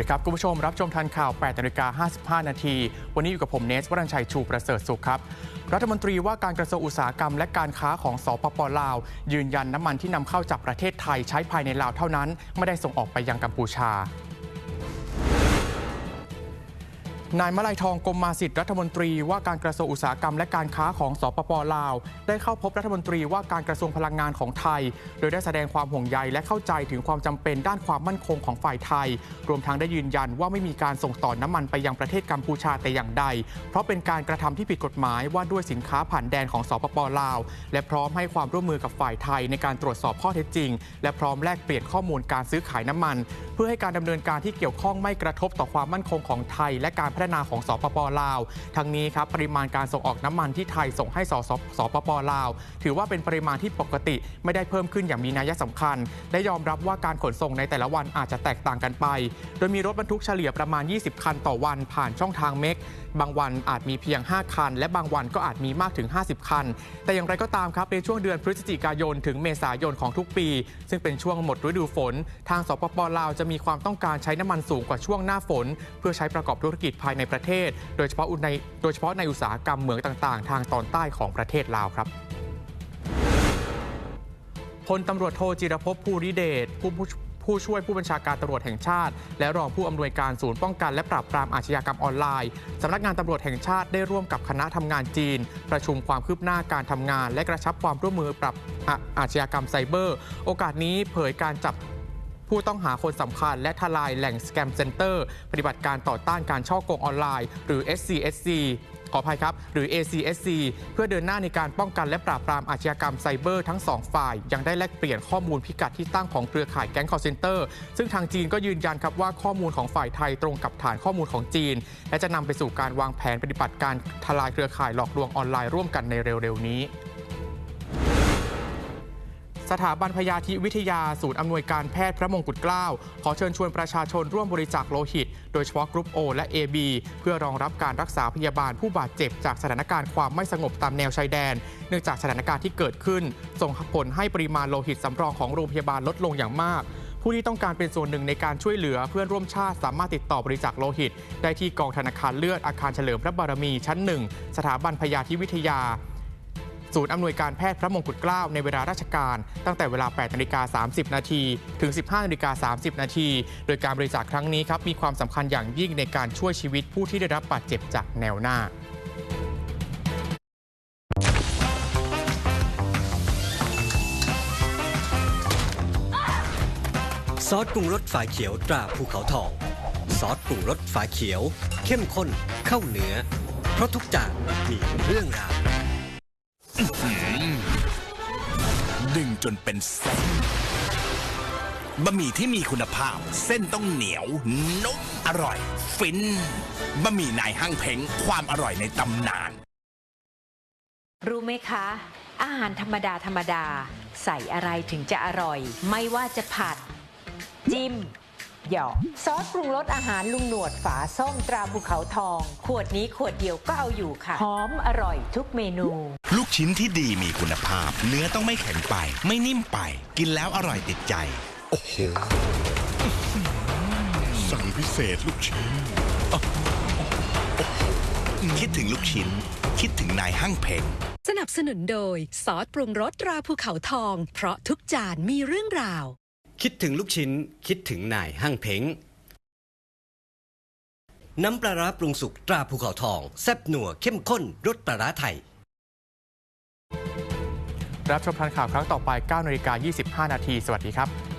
ดีครับ คุณผู้ชมรับชมทันข่าว 8นาฬิกา55 นาที วันนี้อยู่กับผมเนสวรัญชัยชูประเสริฐสุขครับ รัฐมนตรีว่าการกระทรวงอุตสาหกรรมและการค้าของสปปลาว ยืนยันน้ำมันที่นำเข้าจากประเทศไทยใช้ภายในลาวเท่านั้น ไม่ได้ส่งออกไปยังกัมพูชา นายมลัยทองกรมมาสิทธิ์รัฐมนตรีว่าการกระทรวงอุตสาหกรรมและการค้าของสปปลาว ได้เข้าพบรัฐมนตรีว่าการกระทรวงพลังงานของไทย โดยได้แสดงความห่วงใยและเข้าใจถึงความจำเป็นด้านความมั่นคงของฝ่ายไทย รวมทั้งได้ยืนยันว่าไม่มีการส่งต่อน้ำมันไปยังประเทศกัมพูชาแต่อย่างใด เพราะเป็นการกระทำที่ผิดกฎหมายว่าด้วยสินค้าผ่านแดนของสปปลาว และพร้อมให้ความร่วมมือกับฝ่ายไทยในการตรวจสอบข้อเท็จจริง และพร้อมแลกเปลี่ยนข้อมูลการซื้อขายน้ำมัน เพื่อให้การดำเนินการที่เกี่ยวข้องไม่กระทบต่อความมั่นคงของไทย และการพัฒนาของสปปลาว ทั้งนี้ครับปริมาณการส่งออกน้ำมันที่ไทยส่งให้สสสปปลาว ถือว่าเป็นปริมาณที่ปกติไม่ได้เพิ่มขึ้นอย่างมีนัยสำคัญและยอมรับว่าการขนส่งในแต่ละวันอาจจะแตกต่างกันไป โดยมีรถบรรทุกเฉลี่ยประมาณ 20 คันต่อวันผ่านช่องทางเมกบางวันอาจมีเพียง 5 คัน และบางวันก็อาจมีมากถึง 50 คัน แต่อย่างไรก็ตามครับในช่วงเดือนพฤศจิกายน ถึงเมษายนของทุกปี ซึ่งเป็นช่วงหมดฤดูฝน ทางสปปลาวจะมีความต้องการใช้น้ำมันสูงกว่าช่วงหน้าฝน เพื่อใช้ประกอบธุรกิจภายในประเทศ โดยเฉพาะในโดยเฉพาะในอุตสาหกรรมเหมืองต่างๆ ทางตอนใต้ของประเทศลาวครับพลตำรวจโทจิรภพภูริเดชผู้ผู้ผู้ช่วยผู้บัญชาการตำรวจแห่งชาติ และรองผู้อำนวยการศูนย์ป้องกันและปราบปรามอาชญากรรมออนไลน์สำนักงานตำรวจแห่งชาติได้ร่วมกับคณะทำงานจีน ประชุมความคืบหน้าการทำงาน และกระชับความร่วมมือปรับออาชญากรรมไซเบอร์ โอกาสนี้เผยการจับ ผู้ต้องหาคนสำคัญ และทลายแหล่งสแกมเซ็นเตอร์ ปฏิบัติการต่อต้านการช่อโกงออนไลน์ หรือ SCSC ขออภัยครับ หรือ ACSC เพื่อเดินหน้าในการป้องกันและปราบปรามอาชญากรรมไซเบอร์ทั้งสองฝ่าย ยังได้แลกเปลี่ยนข้อมูลพิกัดที่ตั้งของเครือข่ายแก๊งคอร์เซนเตอร์ ซึ่งทางจีนก็ยืนยันครับว่าข้อมูลของฝ่ายไทยตรงกับฐานข้อมูลของจีน และจะนำไปสู่การวางแผนปฏิบัติการทลายเครือข่ายหลอกลวงออนไลน์ร่วมกันในเร็วๆนี้ สถาบันพยาธิวิทยาศูนย์อำนวยการแพทย์พระมงกุฎเกล้าขอเชิญชวนประชาชนร่วมบริจาคโลหิต โดยเฉพาะกรุ๊ป O และ AB เพื่อรองรับการรักษาพยาบาลผู้บาดเจ็บจากสถานการณ์ความไม่สงบตามแนวชายแดน เนื่องจากสถานการณ์ที่เกิดขึ้น ส่งผลให้ปริมาณโลหิตสำรองของโรงพยาบาลลดลงอย่างมากผู้ที่ต้องการเป็นส่วนหนึ่งในการช่วยเหลือเพื่อนร่วมชาติสามารถติดต่อบริจาคโลหิต ได้ที่กองธนาคารเลือดอาคารเฉลิมพระบารมีชั้นหนึ่งสถาบันพยาธิวิทยา ศูนย์อำนวยการแพทย์พระมงกุฎเกล้าในเวลาราชการ ตั้งแต่เวลา 8นาฬิกา30 นาทีถึง 15นาฬิกา30 นาที โดยการบริจาคครั้งนี้ครับมีความสำคัญอย่างยิ่งในการช่วยชีวิตผู้ที่ได้รับบาดเจ็บจากแนวหน้าซอสปรุงรสฝาเขียวตราภูเขาทอง ซอสปรุงรสฝาเขียว เข้มข้นเข้าเนื้อ เพราะทุกจานมีเรื่องราว ดึงจนเป็นเส้นบะหมี่ที่มีคุณภาพ เส้นต้องเหนียว นุ่มอร่อย ฟินบะหมี่นายห้างเพ้งความอร่อยในตำนาน รู้ไหมคะ อาหารธรรมดาธรรมดา ใส่อะไรถึงจะอร่อย ไม่ว่าจะผัด จิ้ม หยอกซอสปรุงรสอาหารลุงหนวดฝาส้มตราภูเขาทอง ขวดนี้ขวดเดียวก็เอาอยู่ค่ะ หอมอร่อยทุกเมนู ลูกชิ้นที่ดีมีคุณภาพ เนื้อต้องไม่แข็งไป ไม่นิ่มไป กินแล้วอร่อยติดใจ โอ้โหสั่งพิเศษลูกชิ้น คิดถึงลูกชิ้น คิดถึงนายห้างเพ้งสนับสนุนโดยซอสปรุงรสตราภูเขาทอง เพราะทุกจานมีเรื่องราว คิดถึงลูกชิ้น คิดถึงนายห้างเพ้ง น้ำปลาร้าปรุงสุกตราภูเขาทอง แซ่บหนัวเข้มข้นรสปลาร้าไทย รับชมทันข่าวครั้งต่อไป 9นาฬิกา25 นาที สวัสดีครับ